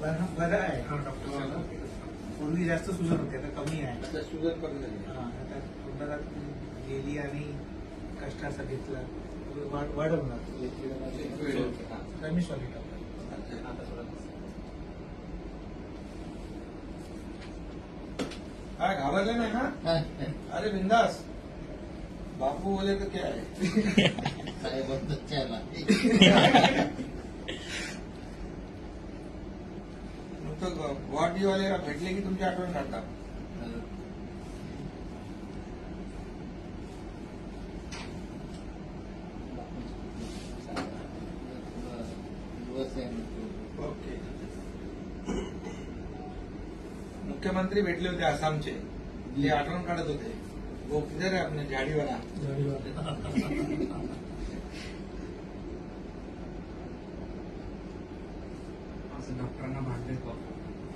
बरं बरं आहे पूर्वी जास्त सुजन होते आता कमी आहे शुगर पण आता तोंडाला गेली आणि कष्टाचा घेतला वाढवणार रमेश स्वामी काय घाबरले नाही ना अरे बिंदास बापू बोले तो क्या है साहेब फक्त वाले भेटले की तुमची आठवण काढतात मुख्यमंत्री भेटले होते आसामचे जे आठवण काढत होते वो रे आपण आपने झाडीवाला डॉक्टरांना भांडले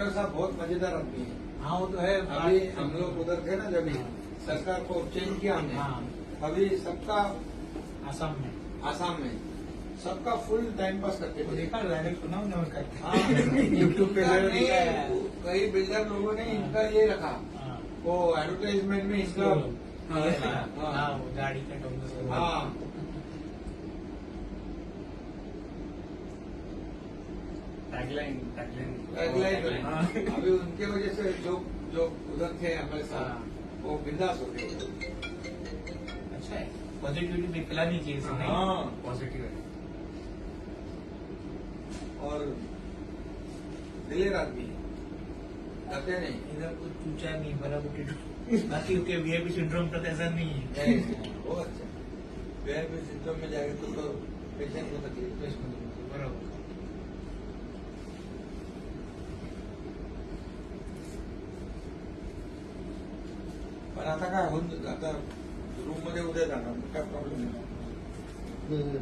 डॉक्टर साहब बहुत मजेदार आदमी है हाँ वो तो है अभी हम तो लोग उधर थे ना जब हाँ। सरकार को चेंज किया हमने हाँ। अभी सबका आसाम में आसाम में सबका फुल टाइम पास करते थे देखा डायरेक्ट सुना यूट्यूब हाँ, पे कई बिल्डर लोगों ने इनका ये रखा वो एडवर्टाइजमेंट में इसका गाड़ी का हाँ Oh, हाँ. अभी उनके वजह से जो जो उधर थे हमारे साथ हाँ. वो बिंदास हो गए अच्छा है पॉजिटिविटी दिखलानी चाहिए हाँ पॉजिटिव है और दिलेर आदमी करते नहीं इधर कुछ चूचा नहीं बड़ा बाकी उनके वीआईपी सिंड्रोम तक ऐसा नहीं है वो अच्छा वीआईपी सिंड्रोम में जाएगा तो पेशेंट तो को तकलीफ बराबर पण आता काय होऊन आता रूम मध्ये उद्या जाणार काय प्रॉब्लेम नाही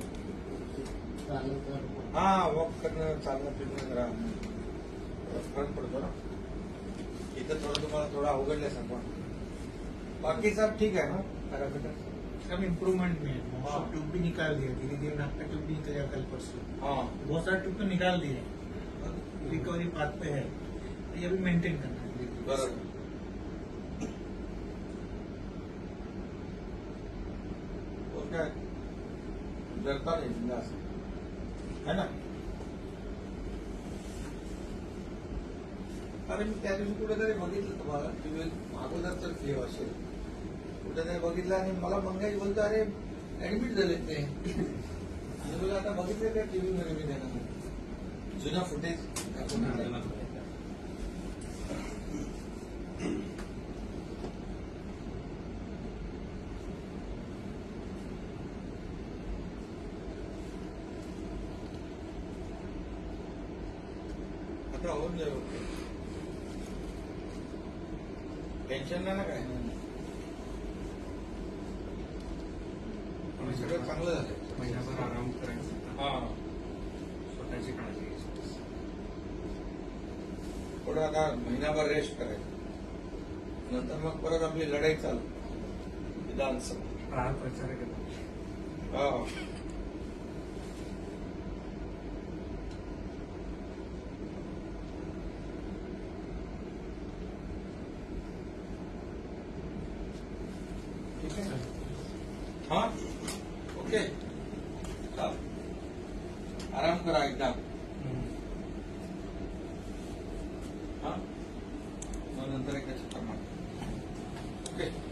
हा वॉक करणं चालणं फिरणं जरा फरक पडतो ना इथं थोडं तुम्हाला थोडा अवघडलं सांगा बाकी सब ठीक आहे ना पैरामीटर सब इम्प्रूवमेंट मिळेल ट्यूब भी निकाल दिया धीरे धीरे आपका ट्यूब भी निकलेगा कल परसों बहुत सारे ट्यूब निकाल दिए रिकवरी पाथ पे है ये अभी मेंटेन करना है का डरता नहीं बिंदास है ना अरे मी त्या दिवशी कुठेतरी बघितलं तुम्हाला ट्वेल्थ अगोदर तर फेव असेल कुठेतरी बघितलं आणि मला मंगाई बोलतो अरे ऍडमिट झाले ते आता बघितले त्या टीव्ही मध्ये मी त्यांना जुना फुटेज दाखवून राहून ओके टेन्शन नाही ना काय आणि सगळं चांगलं झालं महिनाभर आराम करायचं हा स्वतःची काळजी घ्यायची थोडं आता महिनाभर रेस्ट करायचं नंतर मग परत आपली लढाई चालू विधानसभा प्रचार केला हा ओके चल आराम करा एकदम हाँ मन अंतर एक छत्ता मार ओके okay.